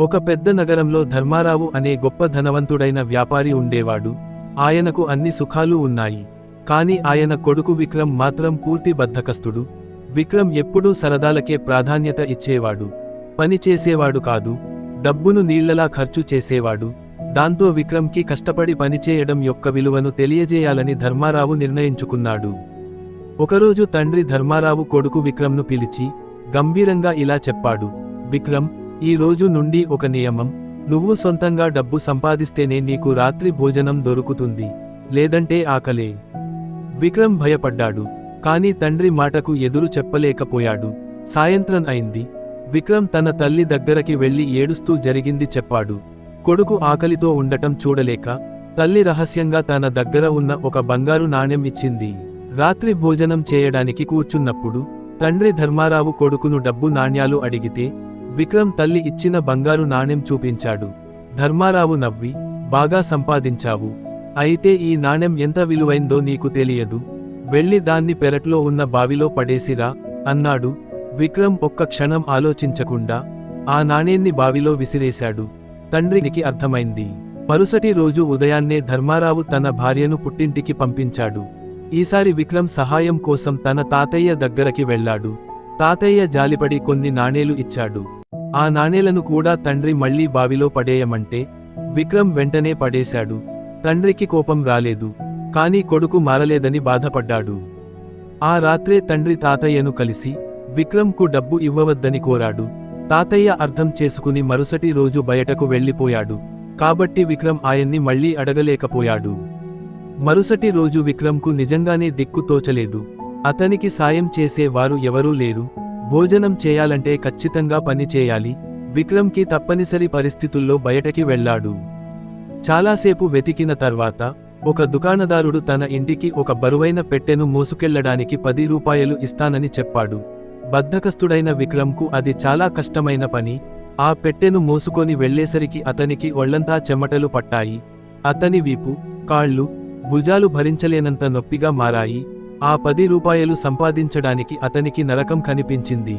ఒక పెద్ద నగరంలో ధర్మారావు అనే గొప్ప ధనవంతుడైన వ్యాపారి ఉండేవాడు. ఆయనకు అన్ని సుఖాలు ఉన్నాయి. కాని ఆయన కొడుకు విక్రమ్ మాత్రం పూర్తి బద్ధకస్తుడు. విక్రమ్ ఎప్పుడూ సరదాలకే ప్రాధాన్యత ఇచ్చేవాడు. పని చేసేవాడు కాదు. డబ్బును నీళ్ళలా ఖర్చు చేసేవాడు. దాంతో విక్రమ్కి కష్టపడి పనిచేయడం యొక్క విలువను తెలియజేయాలని ధర్మారావు నిర్ణయించుకున్నాడు. ఒకరోజు తండ్రి ధర్మారావు కొడుకు విక్రమ్ను పిలిచి గంభీరంగా ఇలా చెప్పాడు. విక్రమ్ ఈ రోజు నుండి ఒక నియమం. నువ్వు సొంతంగా డబ్బు సంపాదిస్తేనే నీకు రాత్రి భోజనం దొరుకుతుంది. లేదంటే ఆకలే. విక్రమ్ భయపడ్డాడు. కాని తండ్రి మాటకు ఎదురు చెప్పలేకపోయాడు. సాయంత్రం అయింది. విక్రమ్ తన తల్లి దగ్గరకి వెళ్ళి ఏడుస్తూ జరిగింది చెప్పాడు. కొడుకు ఆకలితో ఉండటం చూడలేక తల్లి రహస్యంగా తన దగ్గర ఉన్న ఒక బంగారు నాణెం ఇచ్చింది. రాత్రి భోజనం చేయడానికి కూర్చున్నప్పుడు తండ్రి ధర్మారావు కొడుకును డబ్బు నాణ్యాలు అడిగితే విక్రమ్ తల్లి ఇచ్చిన బంగారు నాణెం చూపించాడు. ధర్మారావు నవ్వి బాగా సంపాదించావు. అయితే ఈ నాణెం ఎంత విలువైందో నీకు తెలియదు. వెళ్ళి దాన్ని పెరట్లో ఉన్న బావిలో పడేసిరా అన్నాడు. విక్రమ్ ఒక్క క్షణం ఆలోచించకుండా ఆ నాణేన్ని బావిలో విసిరేశాడు. తండ్రికి అర్థమైంది. మరుసటి రోజు ఉదయాన్నే ధర్మారావు తన భార్యను పుట్టింటికి పంపించాడు. ఈసారి విక్రమ్ సహాయం కోసం తన తాతయ్య దగ్గరకి వెళ్ళాడు. తాతయ్య జాలిపడి కొన్ని నాణేలు ఇచ్చాడు. ఆ నాణేలను కూడా తండ్రి మళ్ళీ బావిలో పడేయమంటే విక్రమ్ వెంటనే పడేశాడు. తండ్రికి కోపం రాలేదు కాని కొడుకు మారలేదని బాధపడ్డాడు. ఆ రాత్రే తండ్రి తాతయ్యను కలిసి విక్రమ్కు డబ్బు ఇవ్వవద్దని కోరాడు. తాతయ్య అర్థం చేసుకుని మరుసటి రోజు బయటకు వెళ్ళిపోయాడు. కాబట్టి విక్రమ్ ఆయన్ని మళ్ళీ అడగలేకపోయాడు. మరుసటి రోజు విక్రమ్కు నిజంగానే దిక్కు తోచలేదు. అతనికి సాయం చేసే వారు ఎవరూ లేరు. భోజనం చేయాలంటే ఖచ్చితంగా పని చేయాలి. విక్రమ్కి తప్పనిసరి పరిస్థితుల్లో బయటకి వెళ్ళాడు. చాలాసేపు వెతికిన తర్వాత ఒక దుకాణదారుడు తన ఇంటికి ఒక బరువైన పెట్టెను మోసుకెళ్ళడానికి పది రూపాయలు ఇస్తానని చెప్పాడు. బద్ధకస్తుడైన విక్రమ్కు అది చాలా కష్టమైన పని. ఆ పెట్టెను మోసుకొని వెళ్ళేసరికి అతనికి ఒళ్ళంతా చెమటలు పట్టాయి. అతని వీపు కాళ్ళు భుజాలు భరించలేనంత నొప్పిగా మారాయి. ఆ పది రూపాయలు సంపాదించడానికి అతనికి నరకం కనిపించింది.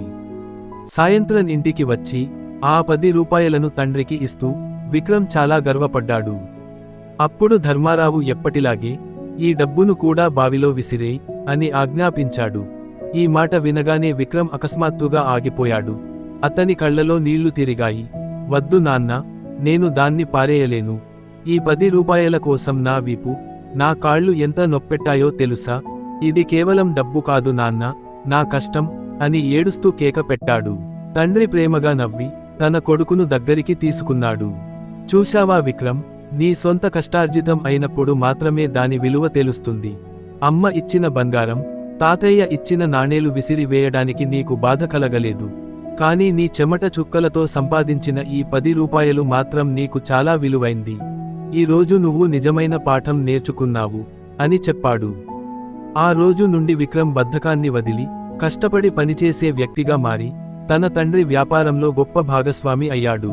సాయంత్రం ఇంటికి వచ్చి ఆ పది రూపాయలను తండ్రికి ఇస్తూ విక్రమ్ చాలా గర్వపడ్డాడు. అప్పుడు ధర్మారావు ఎప్పటిలాగే ఈ డబ్బును కూడా బావిలో విసిరేయ్ అని ఆజ్ఞాపించాడు. ఈ మాట వినగానే విక్రమ్ అకస్మాత్తుగా ఆగిపోయాడు. అతని కళ్ళలో నీళ్ళు తిరిగాయి. వద్దు నాన్న నేను దాన్ని పారేయలేను. ఈ పది రూపాయల కోసం నా వీపు నా కాళ్ళు ఎంత నొప్పెట్టాయో తెలుసా? ఇది కేవలం డబ్బు కాదు నాన్న నా కష్టం అని ఏడుస్తూ కేక పెట్టాడు. తండ్రి ప్రేమగా నవ్వి తన కొడుకును దగ్గరికి తీసుకున్నాడు. చూశావా విక్రమ్ నీ సొంత కష్టార్జితం అయినప్పుడు మాత్రమే దాని విలువ తెలుస్తుంది. అమ్మ ఇచ్చిన బంగారం తాతయ్య ఇచ్చిన నాణేలు విసిరి వేయడానికి నీకు బాధ కలగలేదు. కానీ నీ చెమట చుక్కలతో సంపాదించిన ఈ పది రూపాయలు మాత్రం నీకు చాలా విలువైంది. ఈ రోజు నువ్వు నిజమైన పాఠం నేర్చుకున్నావు అని చెప్పాడు. ఆ రోజు నుండి విక్రమ్ బద్ధకాన్ని వదిలి కష్టపడి పనిచేసే వ్యక్తిగా మారి తన తండ్రి వ్యాపారంలో గొప్ప భాగస్వామి అయ్యాడు.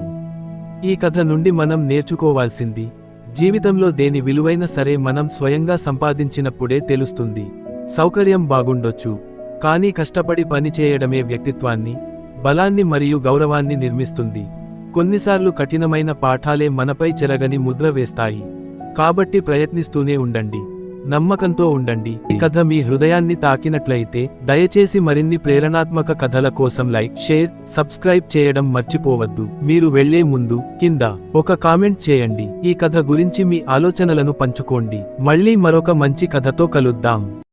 ఈ కథ నుండి మనం నేర్చుకోవాల్సింది జీవితంలో దేని విలువైన సరే మనం స్వయంగా సంపాదించినప్పుడే తెలుస్తుంది. సౌకర్యం బాగుండొచ్చు కానీ కష్టపడి పని చేయడమే వ్యక్తిత్వాన్ని బలాన్ని మరియు గౌరవాన్ని నిర్మిస్తుంది. కొన్నిసార్లు కఠినమైన పాఠాలే మనపై చెరగని ముద్ర వేస్తాయి. కాబట్టి ప్రయత్నిస్తూనే ఉండండి. నమ్మకంతో ఉండండి. ఈ కథ మీ హృదయాన్ని తాకినట్లయితే దయచేసి మరిన్ని ప్రేరణాత్మక కథల కోసం లైక్ షేర్ సబ్స్క్రైబ్ చేయడం మర్చిపోవద్దు. మీరు వెళ్ళే ముందు కింద ఒక కామెంట్ చేయండి. ఈ కథ గురించి మీ ఆలోచనలను పంచుకోండి. మళ్ళీ మరొక మంచి కథతో కలుద్దాం.